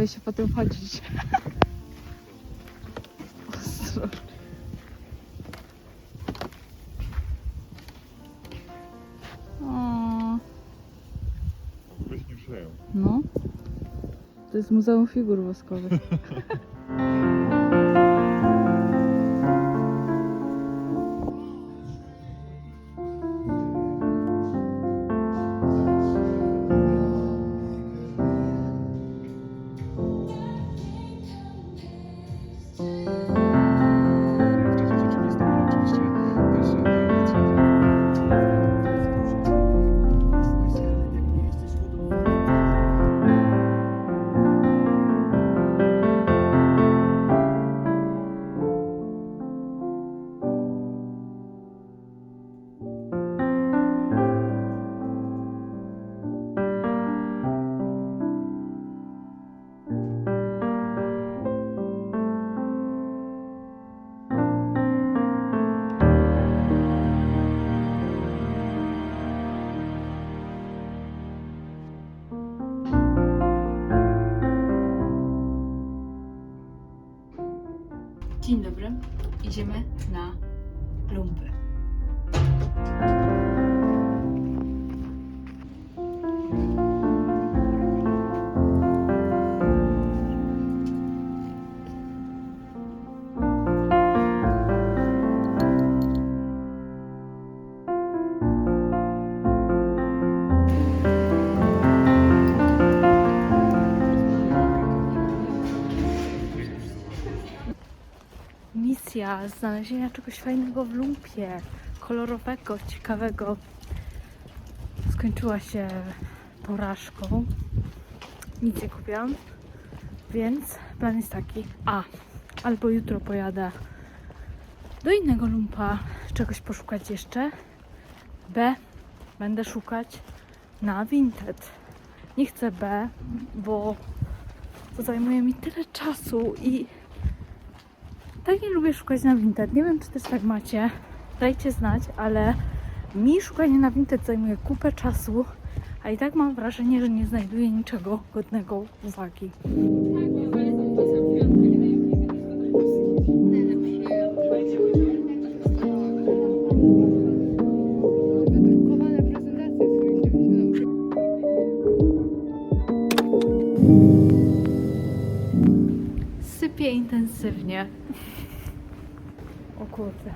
boję się po tym chodzić. Ostrożnie. O, Wyśniejszeją. no. To jest Muzeum Figur Woskowych. Idziemy na lumpy. Znalezienia czegoś fajnego w lumpie, kolorowego, ciekawego, skończyła się porażką. Nic nie kupiłam, więc plan jest taki: A. Albo jutro pojadę do innego lumpa, czegoś poszukać jeszcze. B. Będę szukać na Vinted. Nie chcę B, bo to zajmuje mi tyle czasu i tak nie lubię szukać na Vinted. Nie wiem, czy też tak macie. Dajcie znać, ale mi szukanie na Vinted zajmuje kupę czasu, a i tak mam wrażenie, że nie znajduję niczego godnego uwagi. Intensywnie. O kurde.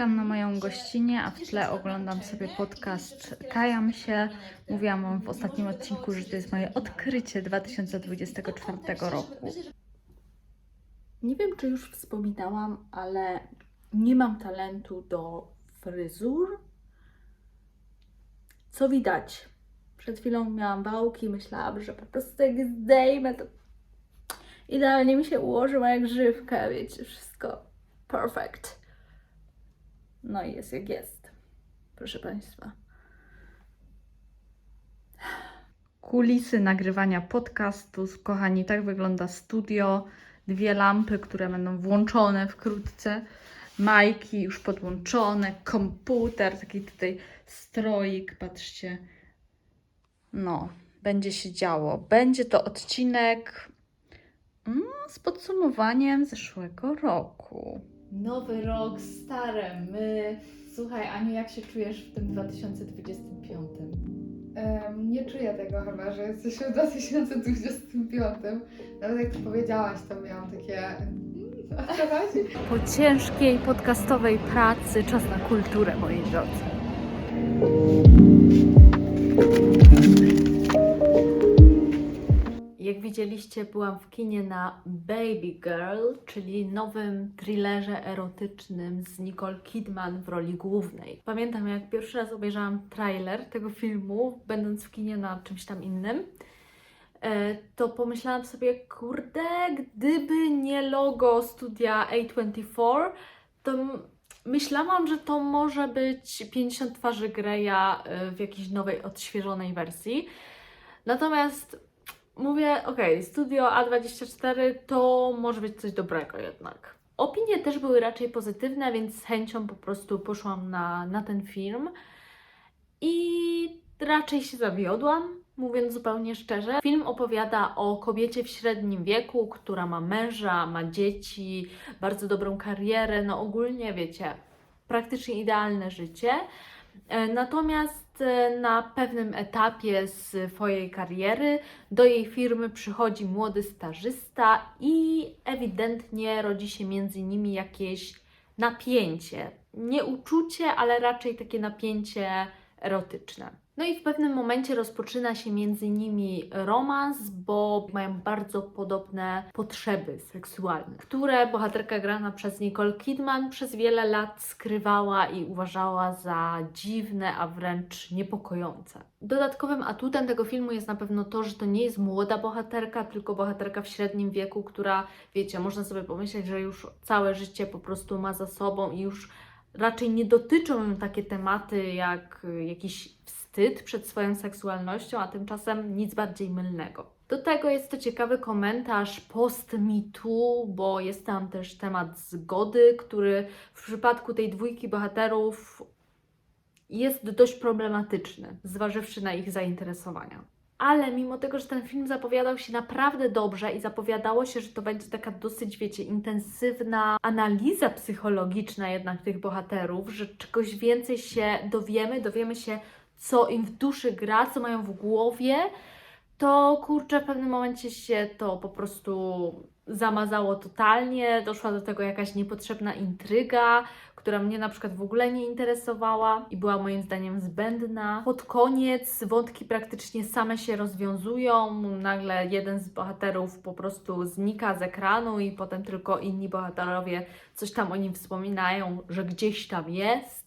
Czekam na moją gościnę, a w tle oglądam sobie podcast Kajam się. Mówiłam Wam w ostatnim odcinku, że to jest moje odkrycie 2024 roku. Nie wiem, czy już wspominałam, ale nie mam talentu do fryzur. Co widać? Przed chwilą miałam wałki, myślałam, że po prostu jak zdejmę, to idealnie mi się ułoży moja grzywka, wiecie, wszystko perfect. No i jest jak jest, proszę Państwa. Kulisy nagrywania podcastu. Kochani, tak wygląda studio. Dwie lampy, które będą włączone wkrótce. Majki już podłączone, komputer, taki tutaj stroik, patrzcie. No, będzie się działo. Będzie to odcinek mm, z podsumowaniem zeszłego roku. Nowy rok, stare my. Słuchaj, Aniu, jak się czujesz w tym 2025? Em, nie czuję tego chyba, że jesteśmy w 2025. Nawet jak to powiedziałaś, to miałam takie... "Mm, chodzi? Po ciężkiej podcastowej pracy czas na kulturę, moi drodzy. Jak widzieliście, byłam w kinie na Baby Girl, czyli nowym thrillerze erotycznym z Nicole Kidman w roli głównej. Pamiętam, jak pierwszy raz obejrzałam trailer tego filmu, będąc w kinie na czymś tam innym, e, to pomyślałam sobie, kurde, gdyby nie logo studia A24, to myślałam, że to może być 50 twarzy Greya e, w jakiejś nowej, odświeżonej wersji. Natomiast mówię, okej, studio A24 to może być coś dobrego jednak. Opinie też były raczej pozytywne, więc z chęcią po prostu poszłam na, na ten film i raczej się zawiodłam, mówiąc zupełnie szczerze. Film opowiada o kobiecie w średnim wieku, która ma męża, ma dzieci, bardzo dobrą karierę, no ogólnie wiecie, praktycznie idealne życie. E, Natomiast na pewnym etapie swojej kariery do jej firmy przychodzi młody stażysta i ewidentnie rodzi się między nimi jakieś napięcie. Nie uczucie, ale raczej takie napięcie erotyczne. No i w pewnym momencie rozpoczyna się między nimi romans, bo mają bardzo podobne potrzeby seksualne, które bohaterka grana przez Nicole Kidman przez wiele lat skrywała i uważała za dziwne, a wręcz niepokojące. Dodatkowym atutem tego filmu jest na pewno to, że to nie jest młoda bohaterka, tylko bohaterka w średnim wieku, która, wiecie, można sobie pomyśleć, że już całe życie po prostu ma za sobą i już raczej nie dotyczą takie tematy jak jakiś wstyd przed swoją seksualnością, a tymczasem nic bardziej mylnego. Do tego jest to ciekawy komentarz post-mitu, bo jest tam też temat zgody, który w przypadku tej dwójki bohaterów jest dość problematyczny, zważywszy na ich zainteresowania. Ale mimo tego, że ten film zapowiadał się naprawdę dobrze i zapowiadało się, że to będzie taka dosyć, wiecie, intensywna analiza psychologiczna jednak tych bohaterów, że czegoś więcej się dowiemy, dowiemy się, co im w duszy gra, co mają w głowie, to kurczę, w pewnym momencie się to po prostu zamazało totalnie. Doszła do tego jakaś niepotrzebna intryga, która mnie na przykład w ogóle nie interesowała i była moim zdaniem zbędna. Pod koniec wątki praktycznie same się rozwiązują. Nagle jeden z bohaterów po prostu znika z ekranu i potem tylko inni bohaterowie coś tam o nim wspominają, że gdzieś tam jest.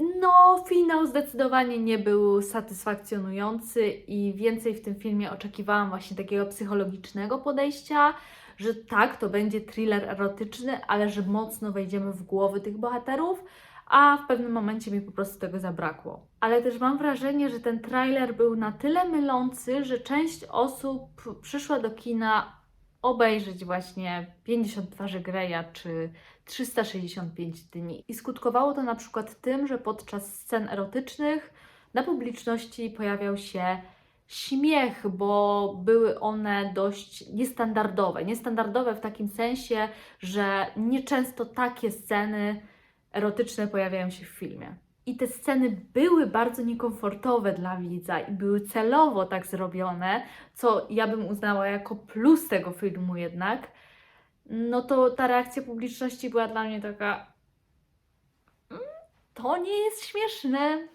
No, finał zdecydowanie nie był satysfakcjonujący i więcej w tym filmie oczekiwałam właśnie takiego psychologicznego podejścia, że tak, to będzie thriller erotyczny, ale że mocno wejdziemy w głowy tych bohaterów, a w pewnym momencie mi po prostu tego zabrakło. Ale też mam wrażenie, że ten trailer był na tyle mylący, że część osób przyszła do kina obejrzeć właśnie 50 twarzy Greya czy 365 dni. I skutkowało to na przykład tym, że podczas scen erotycznych na publiczności pojawiał się śmiech, bo były one dość niestandardowe. Niestandardowe w takim sensie, że nieczęsto takie sceny erotyczne pojawiają się w filmie. I te sceny były bardzo niekomfortowe dla widza i były celowo tak zrobione, co ja bym uznała jako plus tego filmu jednak, no to ta reakcja publiczności była dla mnie taka. "Mm, To nie jest śmieszne.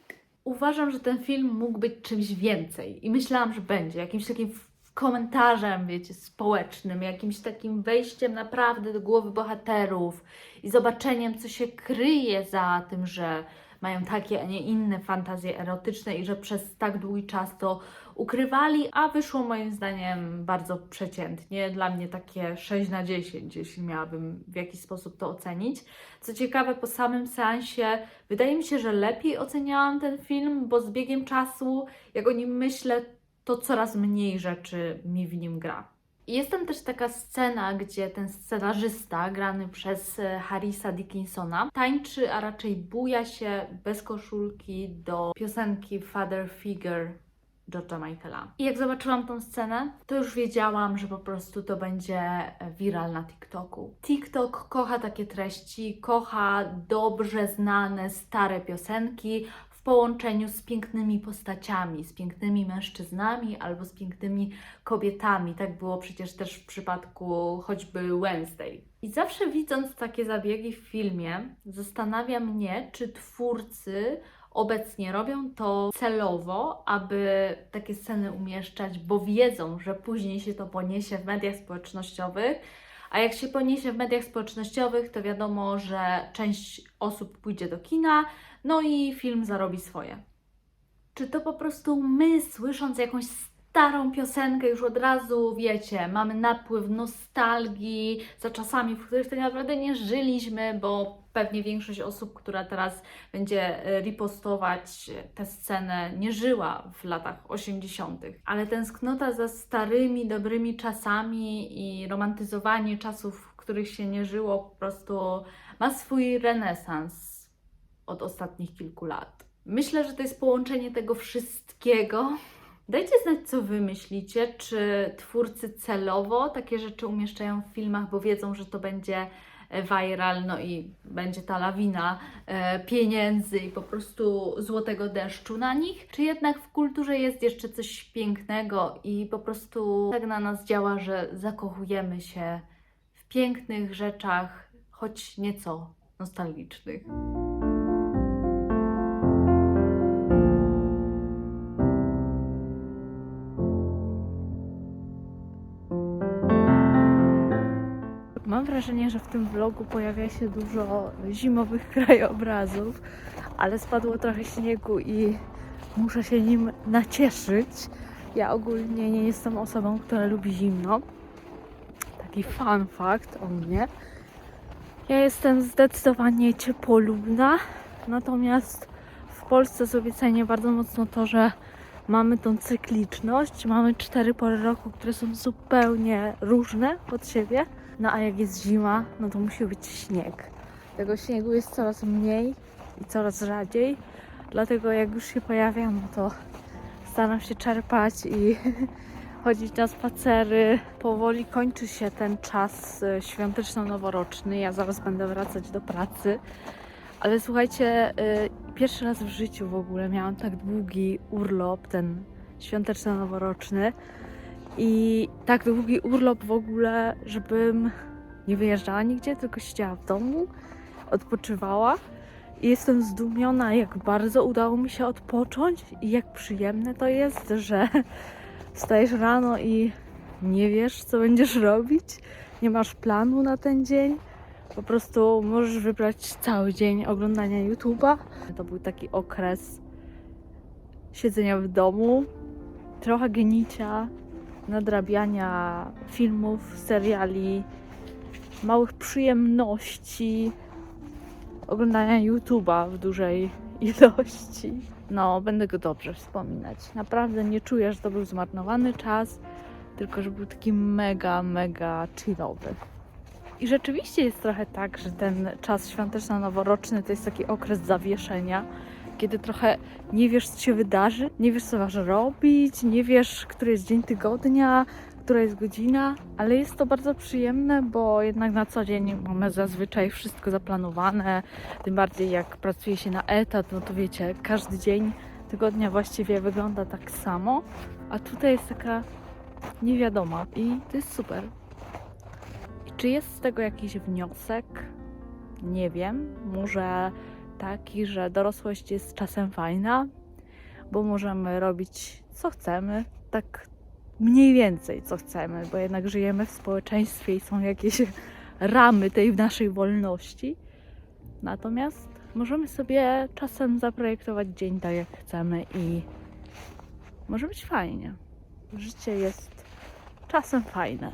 Uważam, że ten film mógł być czymś więcej i myślałam, że będzie jakimś takim komentarzem, wiecie, społecznym, jakimś takim wejściem naprawdę do głowy bohaterów i zobaczeniem, co się kryje za tym, że mają takie, a nie inne fantazje erotyczne i że przez tak długi czas to ukrywali, a wyszło moim zdaniem bardzo przeciętnie. Dla mnie takie 6 na 10, jeśli miałabym w jakiś sposób to ocenić. Co ciekawe, po samym seansie wydaje mi się, że lepiej oceniałam ten film, bo z biegiem czasu, jak o nim myślę, to coraz mniej rzeczy mi w nim gra. Jest tam też taka scena, gdzie ten scenarzysta, grany przez e, Harrisa Dickinsona, tańczy, a raczej buja się bez koszulki do piosenki Father Figure George'a Michaela. I jak zobaczyłam tą scenę, to już wiedziałam, że po prostu to będzie e, viral na TikToku. TikTok kocha takie treści, kocha dobrze znane, stare piosenki połączeniu z pięknymi postaciami, z pięknymi mężczyznami albo z pięknymi kobietami. Tak było przecież też w przypadku choćby Wednesday. I zawsze widząc takie zabiegi w filmie, zastanawia mnie, czy twórcy obecnie robią to celowo, aby takie sceny umieszczać, bo wiedzą, że później się to poniesie w mediach społecznościowych. A jak się poniesie w mediach społecznościowych, to wiadomo, że część osób pójdzie do kina, no i film zarobi swoje. Czy to po prostu my, słysząc jakąś starą piosenkę już od razu, wiecie, mamy napływ nostalgii za czasami, w których tak naprawdę nie żyliśmy, bo pewnie większość osób, która teraz będzie e, ripostować tę scenę, nie żyła w latach 80., ale tęsknota za starymi, dobrymi czasami i romantyzowanie czasów, w których się nie żyło, po prostu ma swój renesans od ostatnich kilku lat. Myślę, że to jest połączenie tego wszystkiego. Dajcie znać, co wy myślicie. Czy twórcy celowo takie rzeczy umieszczają w filmach, bo wiedzą, że to będzie e, viral, no i będzie ta lawina e, pieniędzy i po prostu złotego deszczu na nich? Czy jednak w kulturze jest jeszcze coś pięknego i po prostu tak na nas działa, że zakochujemy się w pięknych rzeczach, choć nieco nostalgicznych? Mam wrażenie, że w tym vlogu pojawia się dużo zimowych krajobrazów, ale spadło trochę śniegu i muszę się nim nacieszyć. Ja ogólnie nie jestem osobą, która lubi zimno. Taki fun fact o mnie. Ja jestem zdecydowanie ciepłolubna, natomiast w Polsce sobie cenię bardzo mocno to, że mamy tą cykliczność. Mamy cztery pory roku, które są zupełnie różne od siebie. No a jak jest zima, no to musi być śnieg. Tego śniegu jest coraz mniej i coraz rzadziej. Dlatego jak już się pojawia, no to staram się czerpać i chodzić na spacery. Powoli kończy się ten czas e, świąteczno-noworoczny. Ja zaraz będę wracać do pracy. Ale słuchajcie, y, pierwszy raz w życiu w ogóle miałam tak długi urlop, ten świąteczno-noworoczny. I tak długi urlop w ogóle, żebym nie wyjeżdżała nigdzie, tylko siedziała w domu, odpoczywała. I jestem zdumiona, jak bardzo udało mi się odpocząć i jak przyjemne to jest, że wstajesz rano i nie wiesz, co będziesz robić, nie masz planu na ten dzień. Po prostu możesz wybrać cały dzień oglądania YouTube'a. To był taki okres siedzenia w domu, trochę genicia, nadrabiania filmów, seriali, małych przyjemności, oglądania YouTube'a w dużej ilości. No, będę go dobrze wspominać. Naprawdę nie czuję, że to był zmarnowany czas, tylko że był taki mega, mega chillowy. I rzeczywiście jest trochę tak, że ten czas świąteczno-noworoczny to jest taki okres zawieszenia, kiedy trochę nie wiesz, co się wydarzy, nie wiesz, co masz robić, nie wiesz, który jest dzień tygodnia, która jest godzina, ale jest to bardzo przyjemne, bo jednak na co dzień mamy zazwyczaj wszystko zaplanowane, tym bardziej jak pracuje się na etat, no to wiecie, każdy dzień tygodnia właściwie wygląda tak samo, a tutaj jest taka niewiadoma i to jest super. I czy jest z tego jakiś wniosek? Nie wiem. Może taki, że dorosłość jest czasem fajna, bo możemy robić co chcemy, tak mniej więcej co chcemy, bo jednak żyjemy w społeczeństwie i są jakieś ramy tej naszej wolności. Natomiast możemy sobie czasem zaprojektować dzień tak, jak chcemy i może być fajnie. Życie jest czasem fajne.